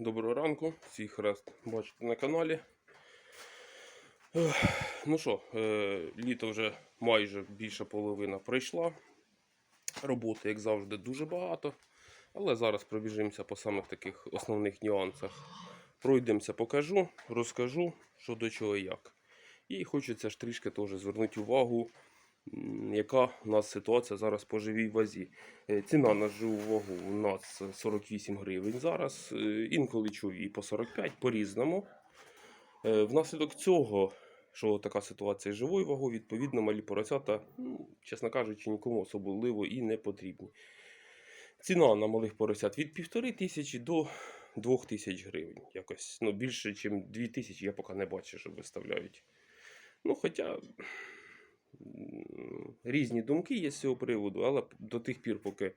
Доброго ранку, всіх раз бачите на каналі. Ну що, е, літо вже майже більша половина пройшла. Роботи, як завжди, дуже багато. Але зараз пробіжимося по самих таких основних нюансах. Пройдемося, покажу, розкажу, що до чого і як. І хочеться ж трішки теж звернути увагу, яка у нас ситуація зараз по живій вазі. Е, Ціна на живу вагу у нас 48 гривень зараз. Е, Інколи чую і по 45, по-різному. Е, Внаслідок цього, що така ситуація з живою вагою, відповідно, малі поросята, ну, чесно кажучи, нікому особливо і не потрібні. Ціна на малих поросят від 1500 тисячі до 2000 гривень. Якось ну, більше, ніж 2000 я поки не бачу, що виставляють. Ну, хоча різні думки є з цього приводу, але до тих пір, поки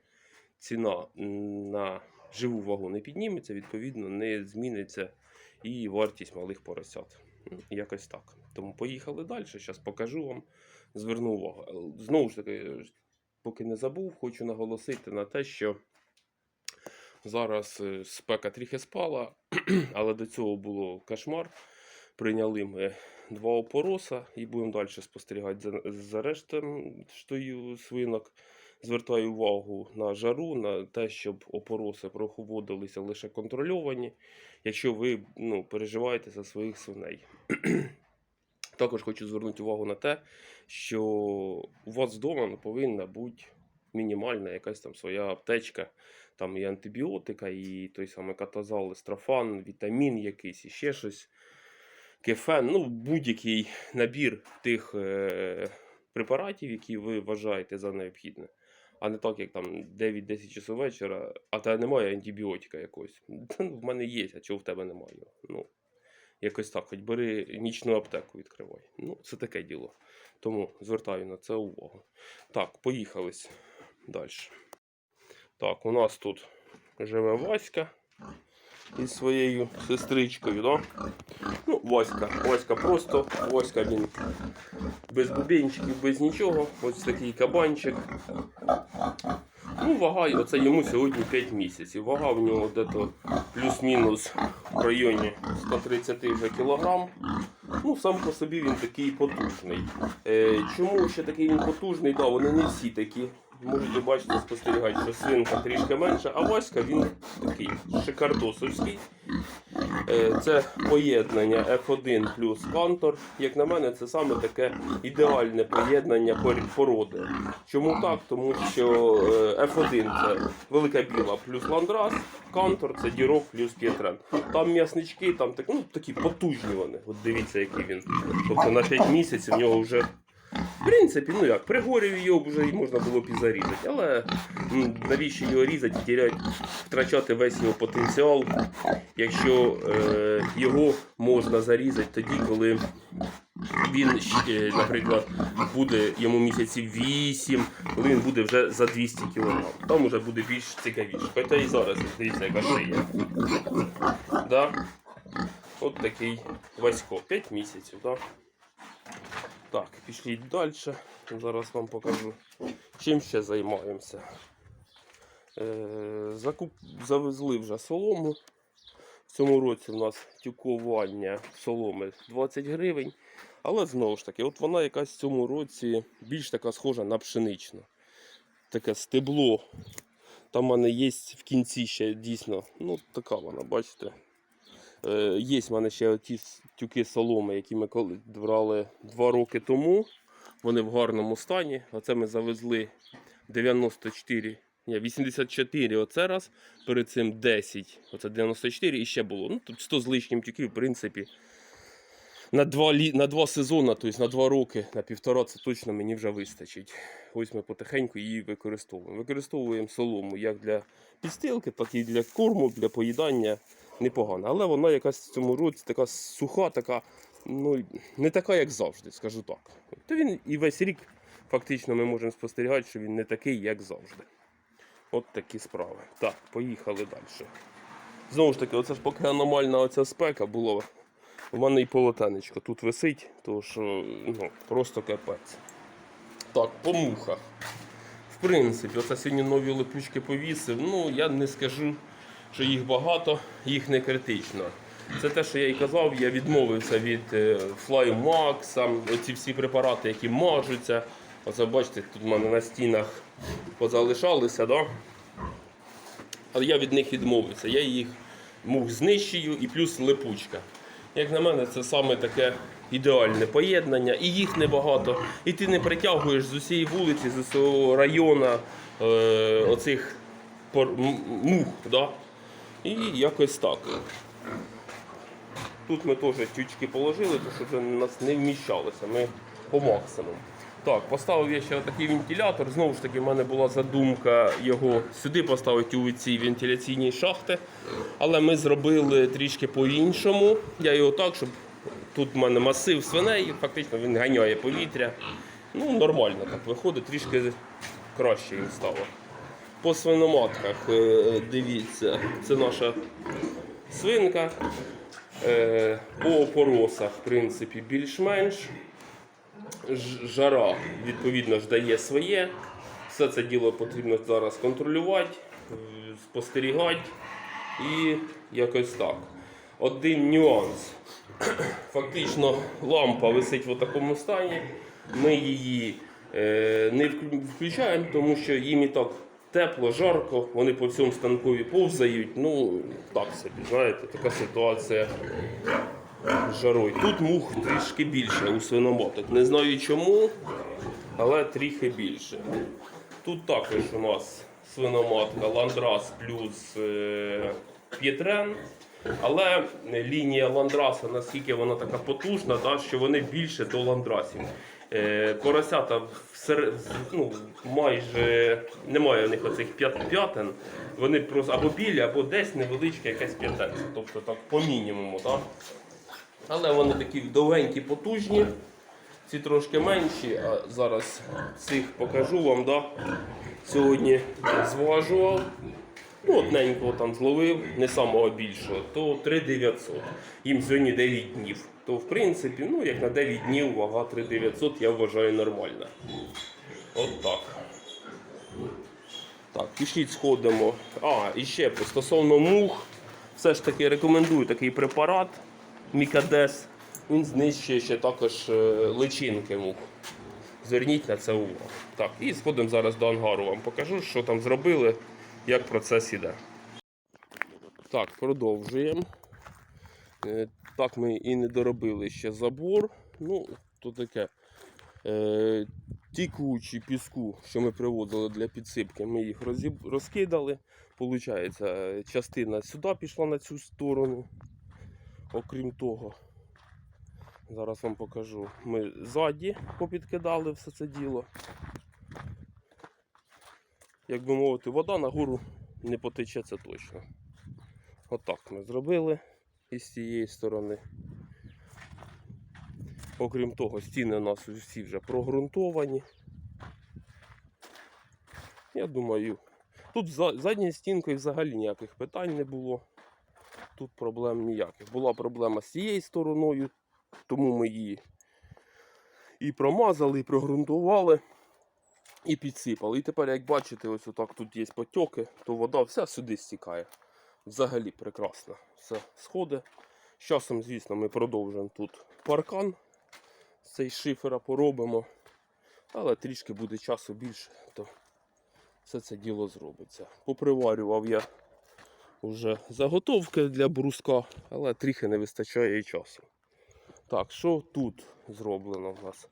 ціна на живу вагу не підніметься, відповідно, не зміниться і вартість малих поросят. Якось так. Тому поїхали далі. Зараз покажу вам, зверну увагу. Е, Знову ж таки, поки не забув, хочу наголосити на те, що зараз е, спека трохи спала, але до цього було кошмар. Прийняли ми два опороса і будемо далі спостерігати за, рештою свинок. Звертаю увагу на жару, на те, щоб опороси проводилися лише контрольовані, якщо ви ну, переживаєте за своїх свиней. Також хочу звернути увагу на те, що у вас вдома повинна бути мінімальна якась там своя аптечка, там і антибіотика, і той самий катазал, естрофан, вітамін якийсь, і ще щось кефен, ну будь-який набір тих е, препаратів, які ви вважаєте за необхідне. А не так, як там 9-10 часов вечора, а та немає антибіотика якогось. Та, ну, в мене є, а чого в тебе немає? Ну, якось так, хоч бери нічну аптеку відкривай. Ну, це таке діло. Тому звертаю на це увагу. Так, поїхались далі. Так, у нас тут живе Васька із своєю сестричкою, да? Ну, Васька. Васька просто, Васька він без бубенчиків, без нічого. Ось такий кабанчик. Ну, вага, оце йому сьогодні 5 місяців. Вага в нього плюс-мінус в районі 130 вже кілограм. Ну, сам по собі він такий потужний. Е, чому ще такий він потужний? Да, вони не всі такі. Можете бачити, спостерігати, що свинка трішки менша, а Васька він такий шикардосовський. Е, Це поєднання F1 плюс Кантор. Як на мене, це саме таке ідеальне поєднання породи. Чому так? Тому що е, F1 це велика біла плюс ландрас, Кантор це дірок плюс п'єтрен. Там м'яснички, там так, ну, такі потужні вони. От дивіться, який він. Тобто на 5 місяців в нього вже. В принципі, ну як, пригорів його вже і можна було б і зарізати, але м, навіщо його різати і втрачати весь його потенціал, якщо е, його можна зарізати тоді, коли він, наприклад, буде йому місяців 8, коли він буде вже за 200 кг. Там вже буде більш цікавіше. Хоча і зараз, дивіться, яка шия. Да? От такий Васько, 5 місяців. Да? Так, пішли далі. Зараз вам покажу, чим ще займаємося. Е, закуп... Завезли вже солому. В цьому році у нас тюкування соломи 20 гривень. Але знову ж таки, от вона якась в цьому році більш така схожа на пшеничну. Таке стебло. Там в мене є в кінці ще дійсно, ну така вона, бачите. Е, є в мене ще ті тюки соломи, які ми брали два роки тому. Вони в гарному стані. Оце ми завезли 94, ні, 84 оце раз. Перед цим 10, оце 94 і ще було. Ну, тут 100 з лишнім тюків, в принципі. На два, лі... на два сезони, тобто на два роки, на півтора, це точно мені вже вистачить. Ось ми потихеньку її використовуємо. Використовуємо солому як для підстилки, так і для корму, для поїдання. Непогано. Але вона якась в цьому році така суха, така, ну, не така, як завжди, скажу так. То він і весь рік фактично ми можемо спостерігати, що він не такий, як завжди. От такі справи. Так, поїхали далі. Знову ж таки, оце ж поки аномальна оця спека була. У мене і полотенечко тут висить, тому що ну, просто капець. Так, по мухах. В принципі, оце сьогодні нові липучки повісив. Ну, я не скажу, що їх багато, їх не критично. Це те, що я і казав, я відмовився від е, Flymax, оці всі препарати, які мажуться. Оце бачите, тут в мене на стінах позалишалися, да? але я від них відмовився. Я їх мух знищую і плюс липучка. Як на мене, це саме таке ідеальне поєднання, і їх небагато. І ти не притягуєш з усієї вулиці, з усього району е, оцих мух. Да? І якось так. Тут ми теж тючки положили, тому що це нас не вміщалося. Ми по максимуму. Так, поставив я ще такий вентилятор. Знову ж таки, в мене була задумка його сюди поставити у ці вентиляційні шахти. Але ми зробили трішки по-іншому. Я його так, щоб тут в мене масив свиней, фактично він ганяє повітря. Ну, нормально так виходить, трішки краще він стало. По свиноматках, е, дивіться, це наша свинка. Е, По опоросах, в принципі, більш-менш. Жара, відповідно, ж дає своє. Все це діло потрібно зараз контролювати, спостерігати і якось так. Один нюанс. Фактично лампа висить в такому стані. Ми її е, не включаємо, тому що їм і так тепло, жарко, вони по всьому станкові повзають. Ну, так собі, знаєте, така ситуація з жарою. Тут мух трішки більше у свиномоток. Не знаю чому, але трохи більше. Тут також у нас свиноматка Ландрас плюс е, П'єтрен. Але лінія ландраса, наскільки вона така потужна, що вони більше до ландрасів. Е, поросята всер... ну, майже немає у них оцих п'ят... п'ятен. Вони просто або білі, або десь невеличке якесь п'ятенце. Тобто так по мінімуму. Да? Але вони такі довгенькі, потужні. Ці трошки менші, а зараз цих покажу вам. Да? Сьогодні зважував. Ну, одненького там зловив, не самого більшого, то 3900. Їм сьогодні 9 днів. То в принципі, ну як на 9 днів вага 3900 я вважаю нормальна. От так. Так, пішіть сходимо. А, і ще стосовно мух, все ж таки рекомендую такий препарат Мікадес. Він знищує ще також е, личинки мух. Зверніть на це увагу. Так, і сходимо зараз до ангару. Вам покажу, що там зробили, як процес іде. Так, продовжуємо. Е, Так, ми і не доробили ще забор. Ну, то таке. Е, ті кучі піску, що ми привозили для підсипки, ми їх розкидали. Получається, частина сюди пішла на цю сторону. Окрім того, зараз вам покажу. Ми ззаді попідкидали все це діло. Як би мовити, вода нагору не потече це точно. Отак ми зробили із цієї сторони. Окрім того, стіни у нас всі вже прогрунтовані. Я думаю, тут за задньою стінкою взагалі ніяких питань не було. Тут проблем ніяких. Була проблема з цією стороною, тому ми її і промазали, і прогрунтували, і підсипали. І тепер, як бачите, ось отак тут є потьоки, то вода вся сюди стікає. Взагалі прекрасно. Все сходить. З часом, звісно, ми продовжимо тут паркан. Цей шифера поробимо. Але трішки буде часу більше, то все це діло зробиться. Поприварював я вже заготовки для бруска, але трохи не вистачає часу. Так, що тут зроблено в нас?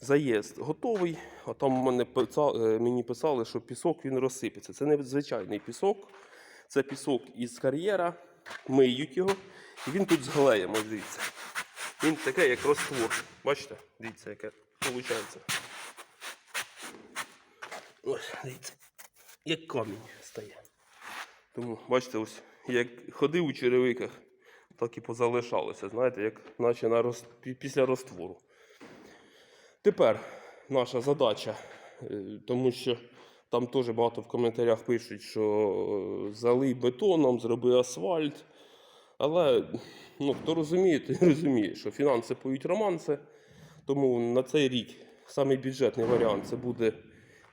Заїзд готовий, а там мене писа- е, мені писали, що пісок він розсипеться. Це не звичайний пісок, це пісок із кар'єра, миють його, і він тут з глеєм, дивіться. Він таке, як роствор. Бачите? Дивіться, яке виходить. Ось, дивіться, як камінь стає. Тому, бачите, ось як ходив у черевиках, так і позалишалося, знаєте, як наче на роз... після розтвору. Тепер наша задача, е, тому що там теж багато в коментарях пишуть, що е, залий бетоном, зроби асфальт. Але ну, хто розуміє, той розуміє, що фінанси поють романси. Тому на цей рік самий бюджетний варіант це буде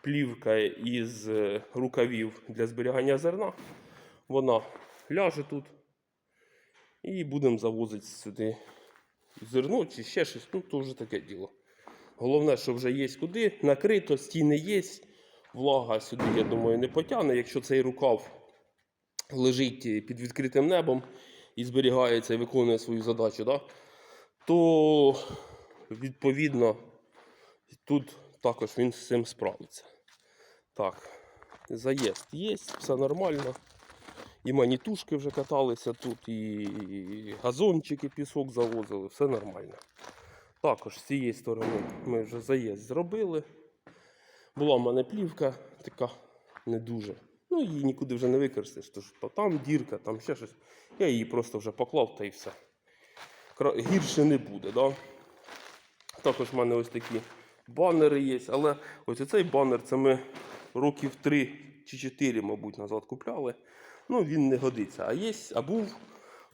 плівка із е, рукавів для зберігання зерна. Вона ляже тут. І будемо завозити сюди зерно чи ще щось, ну то вже таке діло. Головне, що вже є куди, накрито, стіни є, влага сюди, я думаю, не потягне. Якщо цей рукав лежить під відкритим небом і зберігається і виконує свою задачу, да, то відповідно тут також він з цим справиться. Так, заїзд є, все нормально. І манітушки вже каталися тут, і газончики, пісок завозили, все нормально. Також з цієї сторони ми вже заїзд зробили. Була в мене плівка така не дуже. Ну, її нікуди вже не використаєш. Тож то там дірка, там ще щось. Я її просто вже поклав та і все. Гірше не буде. Да? Також в мене ось такі банери є. Але ось цей банер це ми років 3 чи 4, мабуть, назад купляли. Ну, він не годиться. А є, а був,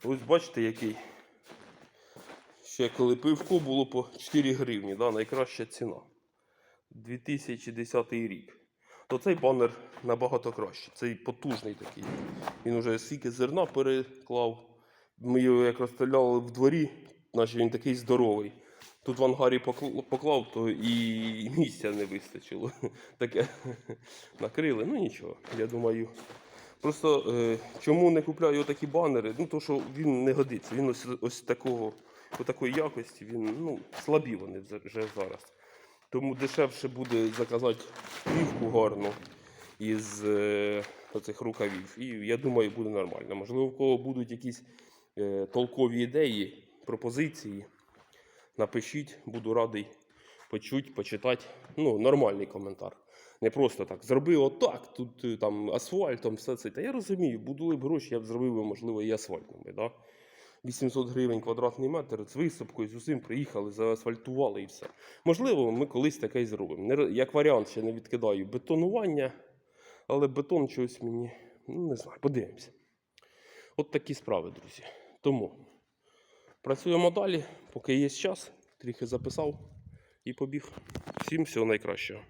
ось бачите, який. Ще коли пивко було по 4 гривні, да, найкраща ціна. 2010 рік. То цей банер набагато краще. Цей потужний такий. Він уже стільки зерна переклав. Ми його як розстріляли в дворі, наче він такий здоровий. Тут в ангарі поклав, то і місця не вистачило. Таке накрили. Ну нічого, я думаю. Просто е, чому не купляю такі банери? Ну, то що він не годиться. Він ось, ось такого, такої якості, він ну, слабі вони вже зараз. Тому дешевше буде заказати плівку гарну із е, оцих рукавів. І я думаю, буде нормально. Можливо, в кого будуть якісь е, толкові ідеї, пропозиції. Напишіть, буду радий почути, почитати. Ну, нормальний коментар. Не просто так. Зроби отак, тут е, там асфальтом, все це. Та я розумію, були б гроші, я б зробив, би, можливо, і асфальтом. би, Да? 800 гривень квадратний метр з висипкою, з усім приїхали, заасфальтували і все. Можливо, ми колись таке і зробимо. Як варіант, ще не відкидаю бетонування, але бетон чогось мені, ну не знаю, подивимося. От такі справи, друзі. Тому працюємо далі, поки є час, трохи записав і побіг. Всім всього найкращого.